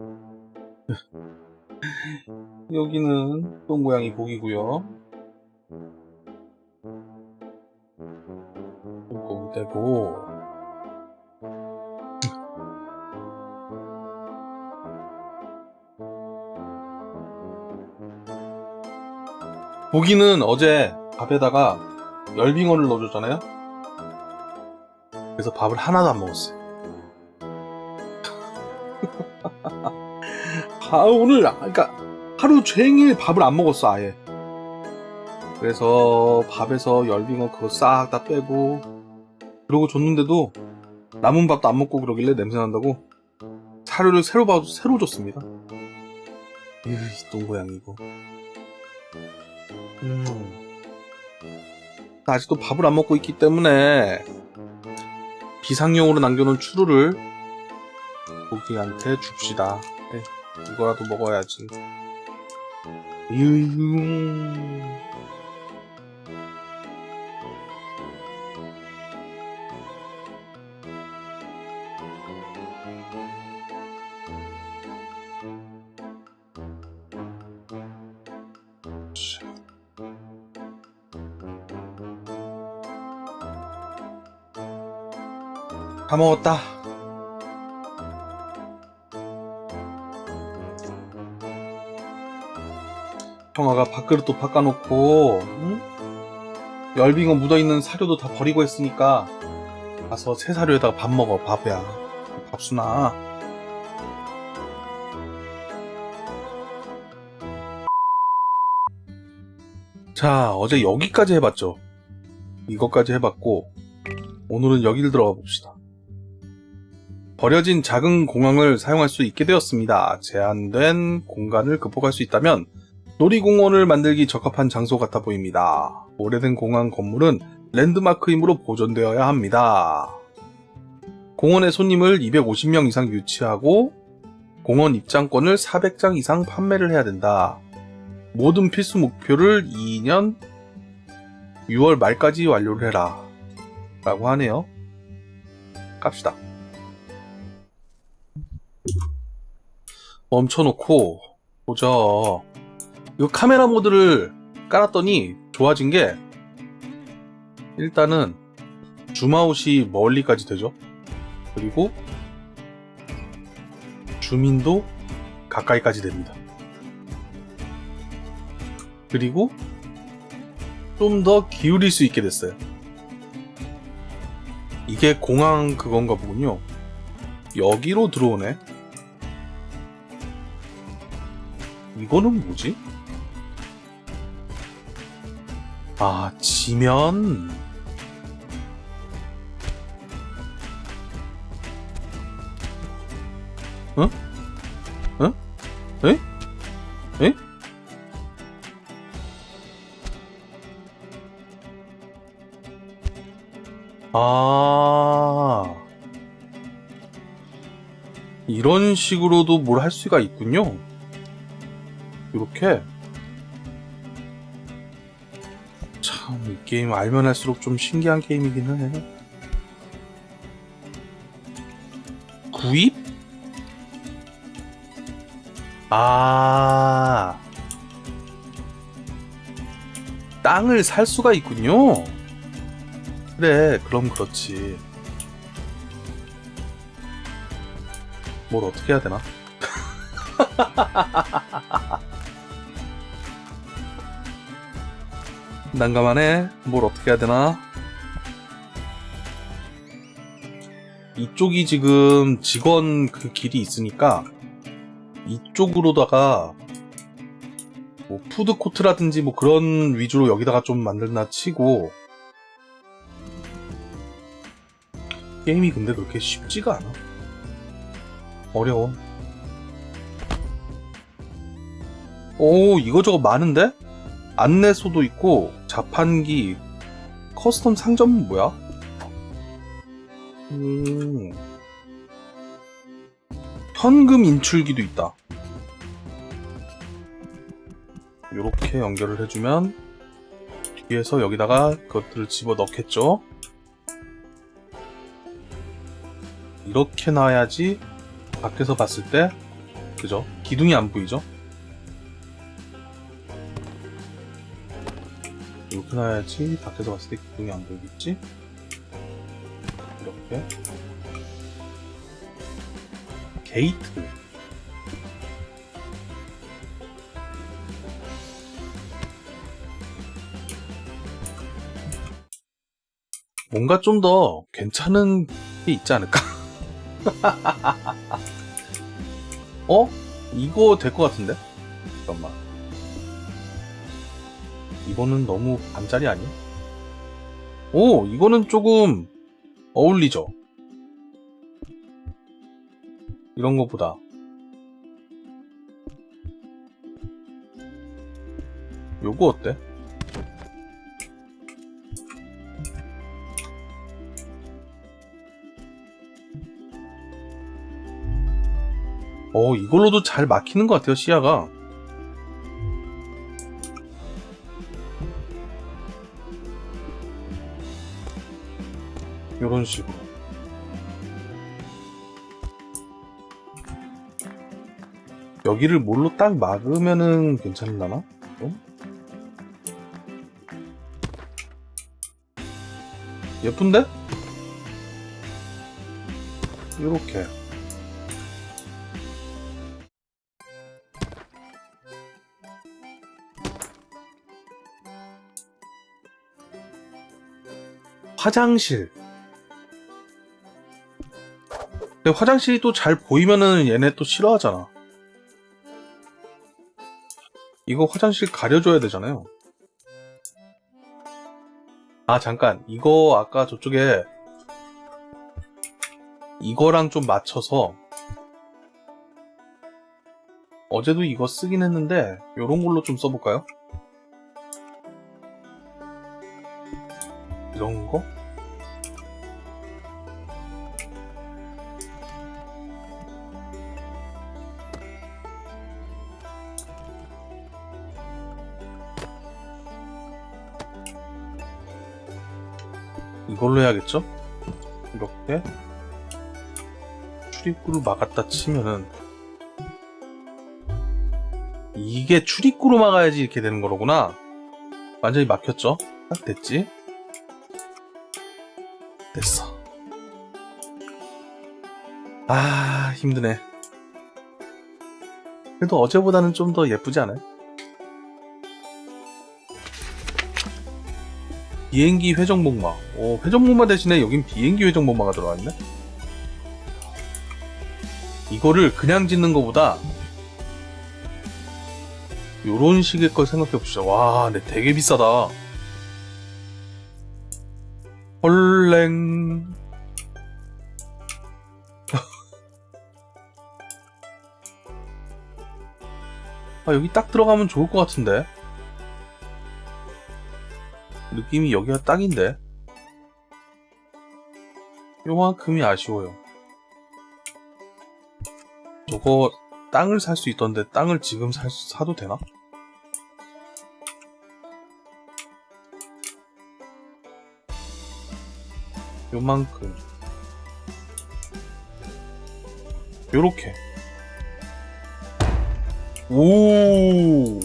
여기는 똥고양이 고기고요. 요거 되고 고기는 어제 밥에다가 열빙어를 넣어줬잖아요. 그래서 밥을 하나도 안 먹었어요. 아, 오늘, 아, 그러니까 하루 종일 밥을 안 먹었어, 아예. 그래서 밥에서 열빙어 그거 싹 다 빼고, 그러고 줬는데도 남은 밥도 안 먹고 그러길래 냄새 난다고 사료를 새로 봐, 새로 줬습니다. 으이, 똥고양이 이거. 음. 아직도 밥을 안 먹고 있기 때문에 비상용으로 남겨놓은 추루를 고기한테 줍시다. 네, 이거라도 먹어야지. 유유. 다 먹었다. 형아가 밥그릇도 바꿔놓고 응? 열빙어 묻어있는 사료도 다 버리고 했으니까 가서 새 사료에다가 밥 먹어 밥이야 밥수나 자 어제 여기까지 해봤죠 이것까지 해봤고 오늘은 여기를 들어가 봅시다 버려진 작은 공항을 사용할 수 있게 되었습니다. 제한된 공간을 극복할 수 있다면 놀이공원을 만들기 적합한 장소 같아 보입니다. 오래된 공항 건물은 랜드마크이므로 보존되어야 합니다. 공원의 손님을 250명 이상 유치하고 공원 입장권을 400장 이상 판매를 해야 된다. 모든 필수 목표를 2년 6월 말까지 완료를 해라. 라고 하네요. 갑시다. 멈춰놓고 보자. 이거 카메라 모드를 깔았더니 좋아진 게 일단은 줌아웃이 멀리까지 되죠. 그리고 주민도 가까이까지 됩니다. 그리고 좀 더 기울일 수 있게 됐어요. 이게 공항 그건가 보군요. 여기로 들어오네. 이거는 뭐지? 아, 지면. 응? 응? 에? 에? 아. 이런 식으로도 뭘 할 수가 있군요. 이렇게 게임 알면 할수록 좀 신기한 게임이긴 해. 구입? 아 땅을 살 수가 있군요. 그래, 그럼 그렇지. 뭘 어떻게 해야 되나? 난감하네. 뭘 어떻게 해야 되나? 이쪽이 지금 직원 그 길이 있으니까 이쪽으로다가 뭐 푸드코트라든지 뭐 그런 위주로 여기다가 좀 만들나 치고 게임이 근데 그렇게 쉽지가 않아. 어려워. 오, 이거저거 많은데? 안내소도 있고, 자판기, 커스텀 상점은 뭐야? 음. 현금 인출기도 있다. 요렇게 연결을 해주면, 뒤에서 여기다가 그것들을 집어 넣겠죠? 이렇게 놔야지 밖에서 봤을 때 그죠? 기둥이 안 보이죠? 이렇게 놔야지 밖에서 봤을 때 기둥이 안 보이겠지? 이렇게 게이트 뭔가 좀 더 괜찮은 게 있지 않을까? 어? 이거 될 것 같은데? 이거는 너무 반짜리 아니야? 오, 이거는 조금 어울리죠? 이런 것보다. 요거 어때? 어, 이걸로도 잘 막히는 것 같아요, 시야가. 식으로. 여기를 뭘로 딱 막으면은 괜찮을라나? 좀? 예쁜데? 요렇게. 화장실. 근데 화장실이 또 잘 보이면은 얘네 또 싫어하잖아. 이거 화장실 가려줘야 되잖아요. 아, 잠깐. 이거 아까 저쪽에 이거랑 좀 맞춰서 어제도 이거 쓰긴 했는데 요런 걸로 좀 써볼까요? 이런 거? 이걸로 해야겠죠? 이렇게 출입구를 막았다 치면은 이게 출입구로 막아야지 이렇게 되는 거로구나 완전히 막혔죠? 딱 됐지? 됐어. 아, 힘드네. 그래도 어제보다는 좀 더 예쁘지 않아요? 비행기 회전목마. 오, 회전목마 대신에 여긴 비행기 회전목마가 들어왔네? 이거를 그냥 짓는 것보다 요런 식의 걸 생각해 봅시다. 와, 근데 되게 비싸다. 헐랭. 아, 여기 딱 들어가면 좋을 것 같은데. 느낌이 여기가 딱인데. 요만큼이 아쉬워요. 저거 땅을 살 수 있던데 땅을 지금 살, 수- 사도 되나? 요만큼. 요렇게. 오!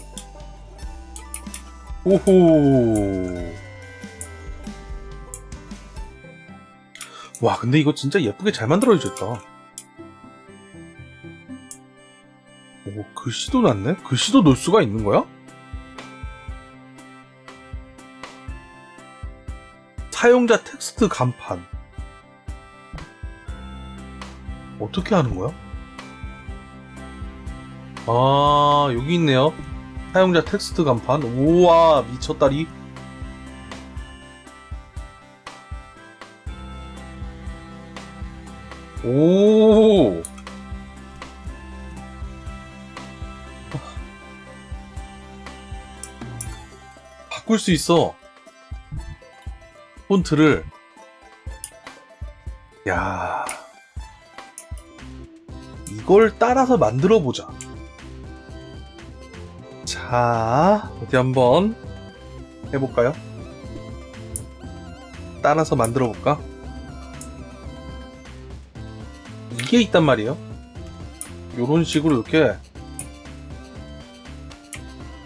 오호! 와, 근데 이거 진짜 예쁘게 잘 만들어졌다. 오, 글씨도 났네? 글씨도 넣을 수가 있는 거야? 사용자 텍스트 간판. 어떻게 하는 거야? 아, 여기 있네요. 사용자 텍스트 간판. 우와, 미쳤다리. 오! 바꿀 수 있어. 폰트를. 야. 이걸 따라서 만들어 보자. 자, 어디 한번 해볼까요? 따라서 만들어 볼까? 이게 있단 말이에요. 요런 식으로 이렇게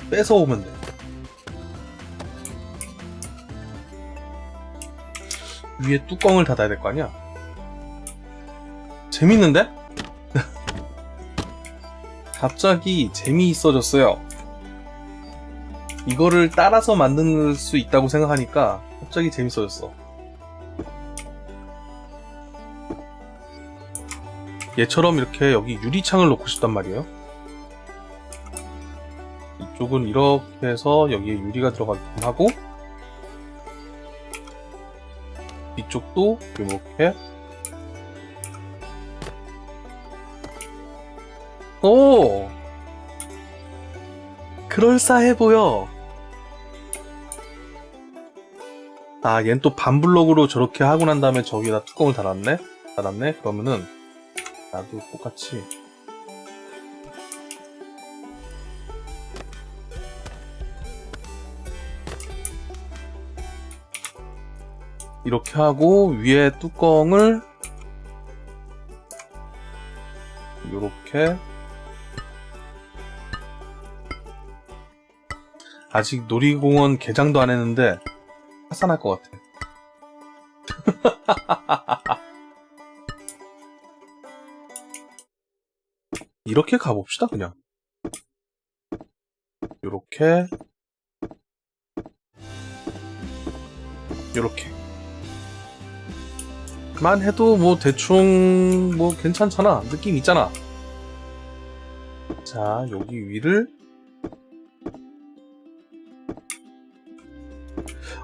뺏어 오면 돼. 위에 뚜껑을 닫아야 될 거 아니야? 재밌는데? 갑자기 재미있어졌어요. 이거를 따라서 만들 수 있다고 생각하니까 갑자기 재밌어졌어. 얘처럼 이렇게 여기 유리창을 놓고 싶단 말이에요. 이쪽은 이렇게 해서 여기에 유리가 들어가게끔 하고 이쪽도 이렇게 오 그럴싸해 보여. 아 얜 또 반블럭으로 저렇게 하고 난 다음에 저기다 뚜껑을 달았네? 달았네? 그러면은 나도 똑같이. 이렇게 하고 위에 뚜껑을 요렇게 아직 놀이공원 개장도 안 했는데 파산할 것 같아. 이렇게 가봅시다 그냥. 요렇게 요렇게 만 해도 뭐 대충 뭐 괜찮잖아 느낌 있잖아 자 여기 위를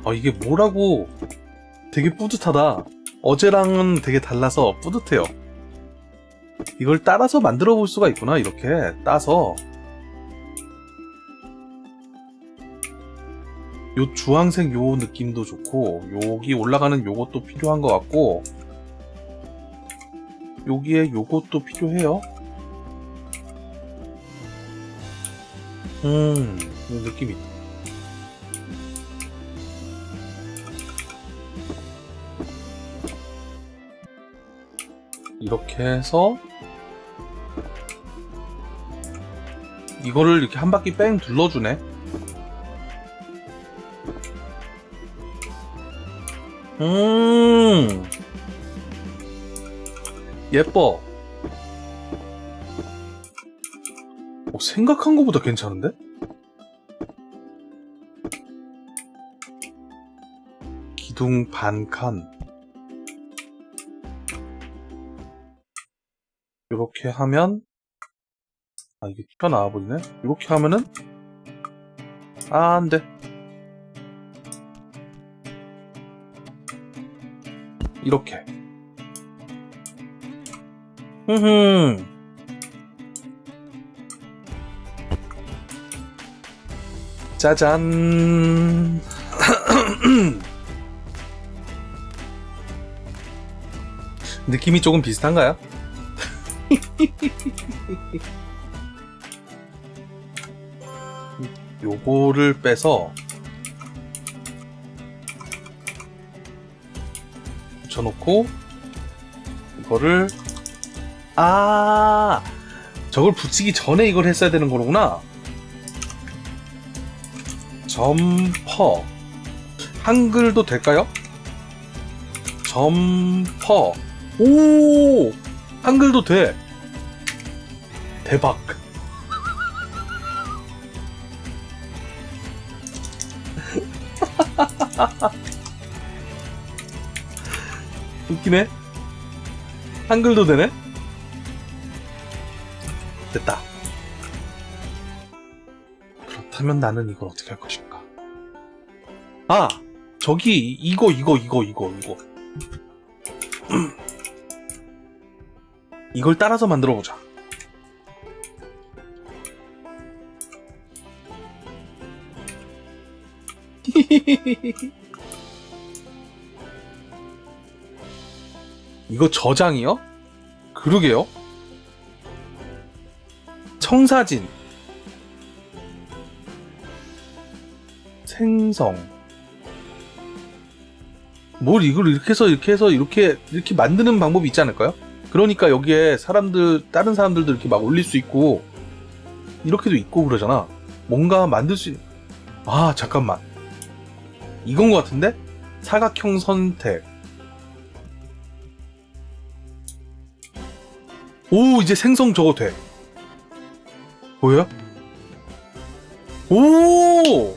아 이게 뭐라고? 되게 뿌듯하다. 어제랑은 되게 달라서 뿌듯해요. 이걸 따라서 만들어 볼 수가 있구나 이렇게. 따서. 요 주황색 요 느낌도 좋고 여기 올라가는 요것도 필요한 것 같고 여기에 요것도 필요해요. 음이 느낌 있다 이렇게 해서 이거를 이렇게 한 바퀴 뺑 둘러주네. 음 예뻐. 어, 생각한 것보다 괜찮은데? 기둥 반칸 이렇게 하면 아 이게 튀어나와 버리네. 이렇게 하면은 아 안돼. 이렇게. 흠흠. 짜잔. 느낌이 조금 비슷한가요? 요거를 빼서 붙여놓고 이거를 아 저걸 붙이기 전에 이걸 했어야 되는 거구나. 점퍼. 한글도 될까요? 점퍼. 오! 한글도 돼 대박. 웃기네? 한글도 되네? 됐다. 그렇다면 나는 이걸 어떻게 할 것인가? 아! 저기 이거 이거 이거 이거 이거. 이걸 따라서 만들어 보자 이거 저장이요? 그러게요. 청사진. 생성. 뭘 이걸 이렇게 해서 이렇게 해서 이렇게 이렇게 만드는 방법이 있지 않을까요? 그러니까 여기에 사람들, 다른 사람들도 이렇게 막 올릴 수 있고, 이렇게도 있고 그러잖아. 뭔가 만들 수, 있... 아, 잠깐만. 이건 것 같은데? 사각형 선택. 오, 이제 생성 저거 돼. 보여요? 오!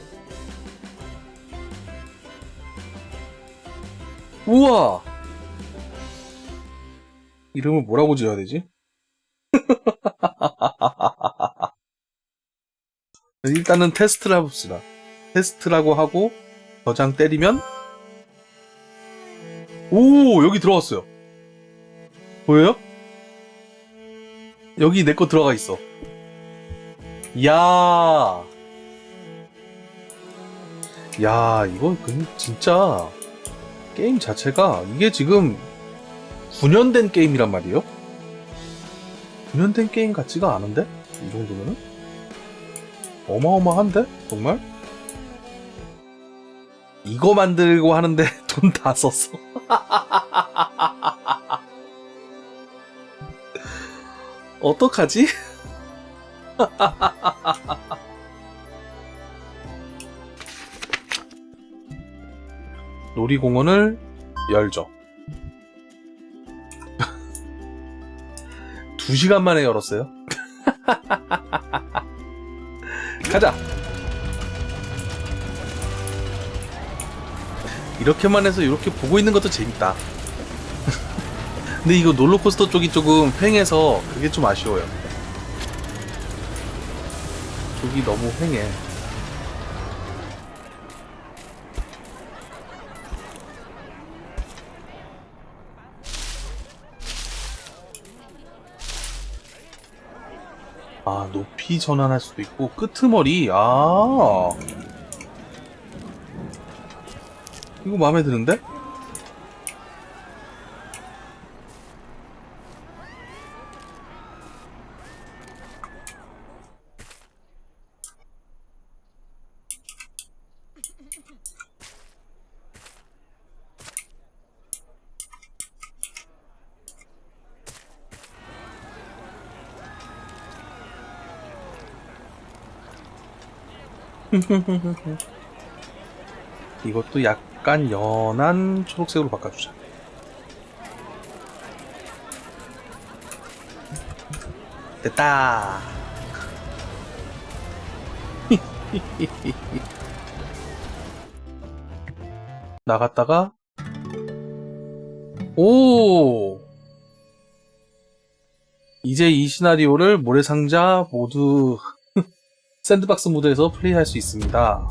우와! 이름을 뭐라고 지어야 되지? 일단은 테스트를 해봅시다. 테스트라고 하고 저장 때리면 오 여기 들어왔어요. 보여요? 여기 내 거 들어가 있어. 야, 야 이거 그 진짜 게임 자체가 이게 지금 9년 된 게임이란 말이에요? 9년 된 게임 같지가 않은데? 이 정도면은? 어마어마한데? 정말? 이거 만들고 하는데 돈 다 썼어. 어떡하지? 놀이공원을 열죠. 2시간 만에 열었어요. 가자! 이렇게만 해서 이렇게 보고 있는 것도 재밌다. 근데 이거 롤러코스터 쪽이 조금 횡해서 그게 좀 아쉬워요. 쪽이 너무 횡해. 아, 높이 전환할 수도 있고, 끄트머리, 아. 이거 마음에 드는데? 이것도 약간 연한 초록색으로 바꿔주자. 됐다. 나갔다가 오 이제 이 시나리오를 모래상자 모두 샌드박스 모드에서 플레이할 수 있습니다.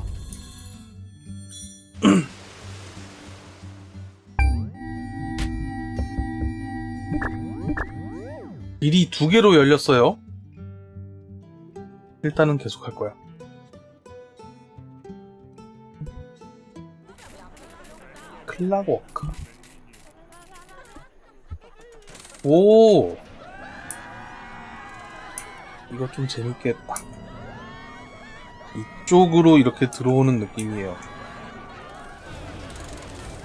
길이 두 개로 열렸어요. 일단은 계속 할 거야. 클락워크. 오! 이거 좀 재밌겠다. 이쪽으로 이렇게 들어오는 느낌이에요.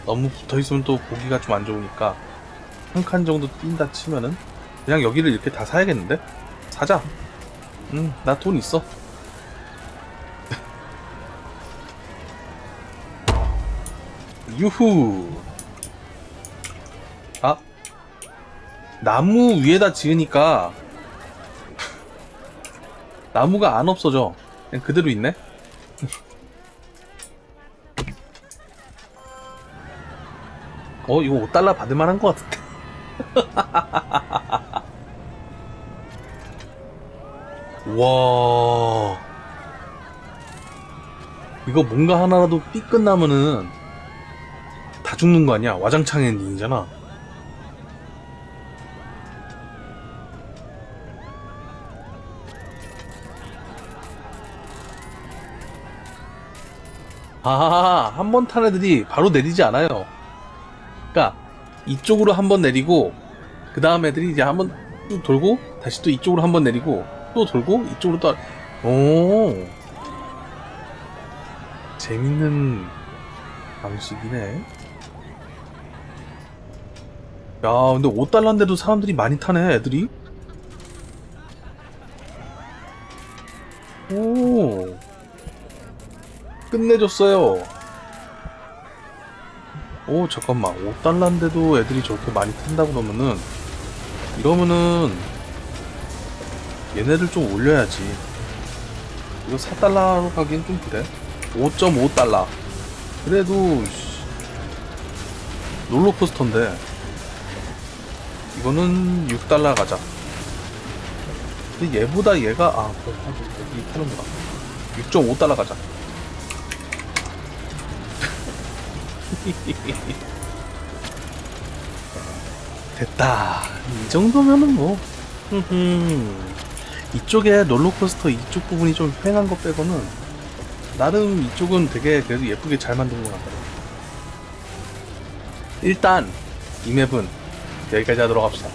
너무 붙어 있으면 또 보기가 좀 안 좋으니까 한 칸 정도 뛴다 치면은 그냥 여기를 이렇게 다 사야겠는데? 사자. 응, 나 돈 있어. 유후. 아, 나무 위에다 지으니까 나무가 안 없어져. 그냥 그대로 있네. 어, 이거 5달러 받을 만 한 것 같은데. 와. 이거 뭔가 하나라도 삐 끝나면은 다 죽는 거 아니야? 와장창 엔딩이잖아. 아, 한 번 탄 애들이 바로 내리지 않아요. 그러니까 이쪽으로 한 번 내리고 그 다음 애들이 이제 한번 쭉 돌고 다시 또 이쪽으로 한 번 내리고 또 돌고 이쪽으로 또 오. 재밌는 방식이네. 야, 근데 5달러인데도 사람들이 많이 타네, 애들이. 오. 끝내줬어요. 오, 잠깐만. 5달러인데도 애들이 저렇게 많이 탄다 그러면은, 이러면은, 얘네들 좀 올려야지. 이거 4달러로 가기엔 좀 그래. 5.5달러. 그래도, 씨, 롤러코스터인데, 이거는 6달러 가자. 근데 얘보다 얘가, 아, 이 타는구나. 6.5달러 가자. 됐다. 이 정도면은 뭐. 이쪽에 롤러코스터 이쪽 부분이 좀 휑한 것 빼고는 나름 이쪽은 되게 그래도 예쁘게 잘 만든 것 같더라. 일단 이 맵은 여기까지 하도록 합시다.